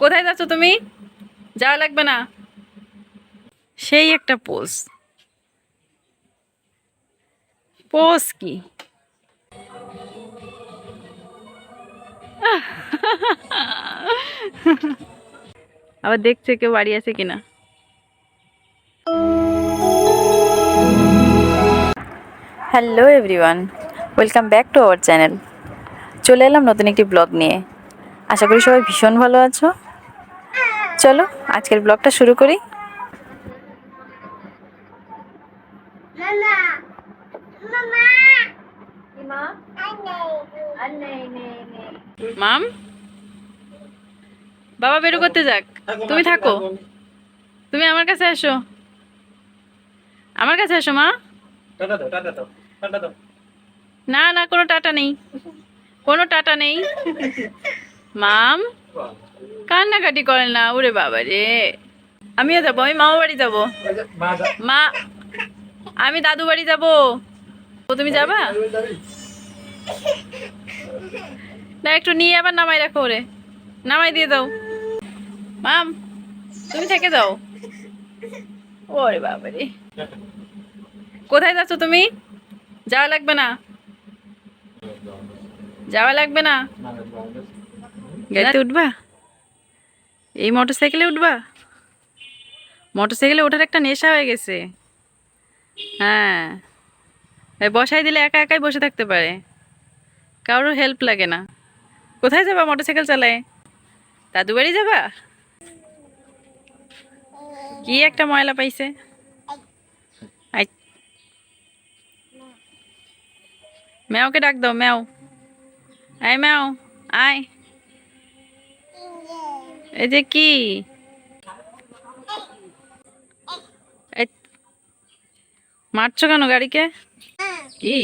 কোথায় যাচ্ছ তুমি? যাওয়া লাগবে না। সেই একটা পোজ। পোজ কি? আবার দেখছে কেউ বাড়ি আছে কিনা? Hello everyone welcome back to our channel চলে এলাম নতুন একটি ব্লগ নিয়ে। আশা করি সবাই ভীষণ ভালো আছো। চলো আজকের ব্লগটা শুরু করি। মাম বাবা বেরো করতে যাক। তুমি থাকো। তুমি আমার কাছে এসো। আমার কাছে এসো মা। না না কোনো টাটা নেই। কোনো টাটা নেই। মাম? কান্নাকাটি করেন না ওরে বাবা রে। আমিও যাব আমি মামা বাড়ি যাব। মা আমি দাদু বাড়ি যাব। ও তুমি যাবা? না একটু নিয়ে আবার নামাই রাখো ওরে। নামাই দিয়ে দাও। মাম তুমি থেকে যাও। ওরে বাবা রে। কোথায় যাচ্ছ তুমি? যাওয়া লাগবে না? যাওয়া লাগবে না? গাড়িতে উঠবা? এই মোটর সাইকেলে উঠবা? মোটর সাইকেলে ওঠার একটা নেশা হয়ে গেছে। হ্যাঁ। বসাই দিলে একা একাই বসে থাকতে পারে। কারোর হেল্প লাগে না। কোথায় যাবা মোটর সাইকেল চালায়? দাদু বাড়ি যাবা? কি একটা ময়লা পাইছে? ম্যাওকে ডাক দাও, ম্যাও। আয় ম্যাও, আয়। এই যে কি? মারছো কেন গাড়িকে? কি?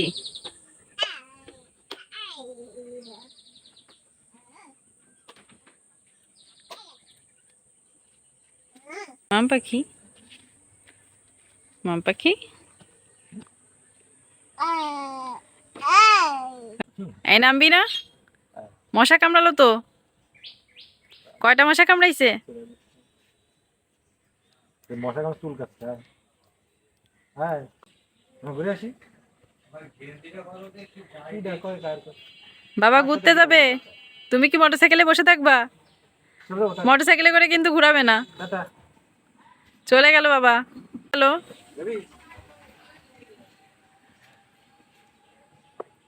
মাম পাখি? মাম পাখি? এই নামবি না? মশা কামড়ালো তো? কয়টা মশা কামড়াইছে? মশা কামড় চুল কাটছে হ্যাঁ। হ্যাঁ ঘুরে আসি। বাবা ঘুরতে যাবে? তুমি কি মোটরসাইকেলে বসে থাকবা? মোটরসাইকেলে করে কিন্তু ঘুরাবে না। চলে গেল বাবা। হ্যালো।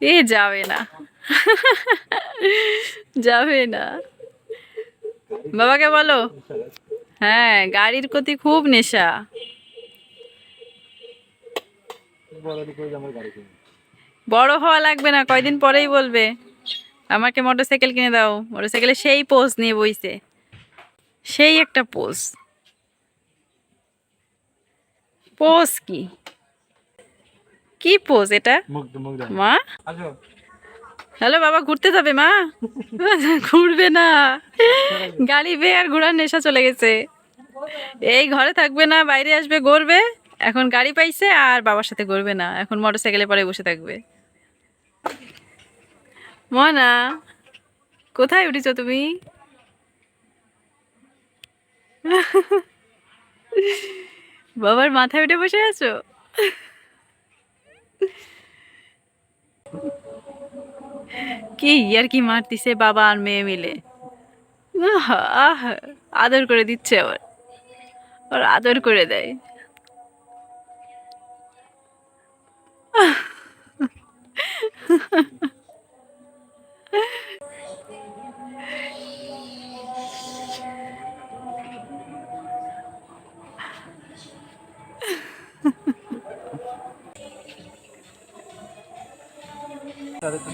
এ যাবে না। যাবে না। বাবাকে বলো। হ্যাঁ গাড়ির প্রতি খুব নেশা। বড় হওয়া লাগবে না কয়দিন পরেই বলবে। আমাকে মোটরসাইকেল কিনে দাও। মোটরসাইকেলে সেই পোজ নিয়ে বইছে। সেই একটা পোজ। পোজ কি? কি পোজ এটা? মা? হ্যালো বাবা, ঘুরতে যাবে মা? ঘুরবে না। গাড়ি বে আর ঘোরার নেশা চলে গেছে। এই ঘরে থাকবে না, বাইরে আসবে গড়বে এখন গাড়ি পাইছে আর বাবার সাথে গড়বে না। এখন মোটর সাইকেলে পরে বসে থাকবে। মনা, কোথায় উঠেছ তুমি? বাবার মাথায় উঠে বসে আছো? কি আর কি মারতিছে বাবা আর মেয়ে মিলে? আহ, আদর করে দিচ্ছে আবার ওর আদর করে দেয়। তাদের তো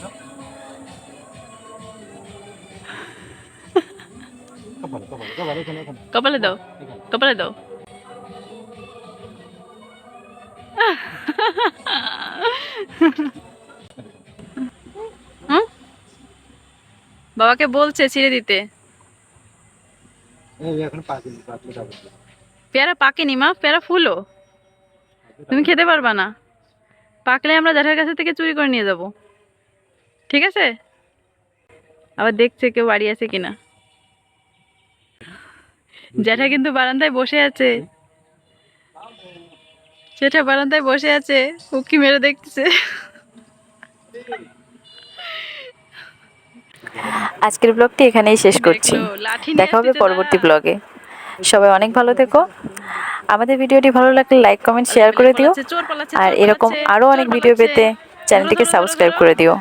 কপালে দাও। কপালে দাও? বাবাকে বলছে ছিঁড়ে দিতে। পেয়ারা পাকেনি মা, পেয়ারা ফুলো। তুমি খেতে পারবা না। পাকলে আমরা জ্যাঠার কাছে থেকে চুরি করে নিয়ে যাব। ঠিক আছে? আবার দেখছে কেউ বাড়ি আছে কিনা। জ্যাঠা কিন্তু বারান্দায় বসে আছে। জ্যাঠা বারান্দায় বসে আছে উকি মেরে দেখতেছে। আজকের ব্লগটি এখানেই শেষ করছি। দেখা হবে পরবর্তী ব্লগে সবাই অনেক ভালো থেকো। আমাদের ভিডিওটি ভালো লাগলে লাইক কমেন্ট শেয়ার করে দিও। আর এরকম আরও অনেক ভিডিও পেতে চ্যানেলটিকে সাবস্ক্রাইব করে দিও।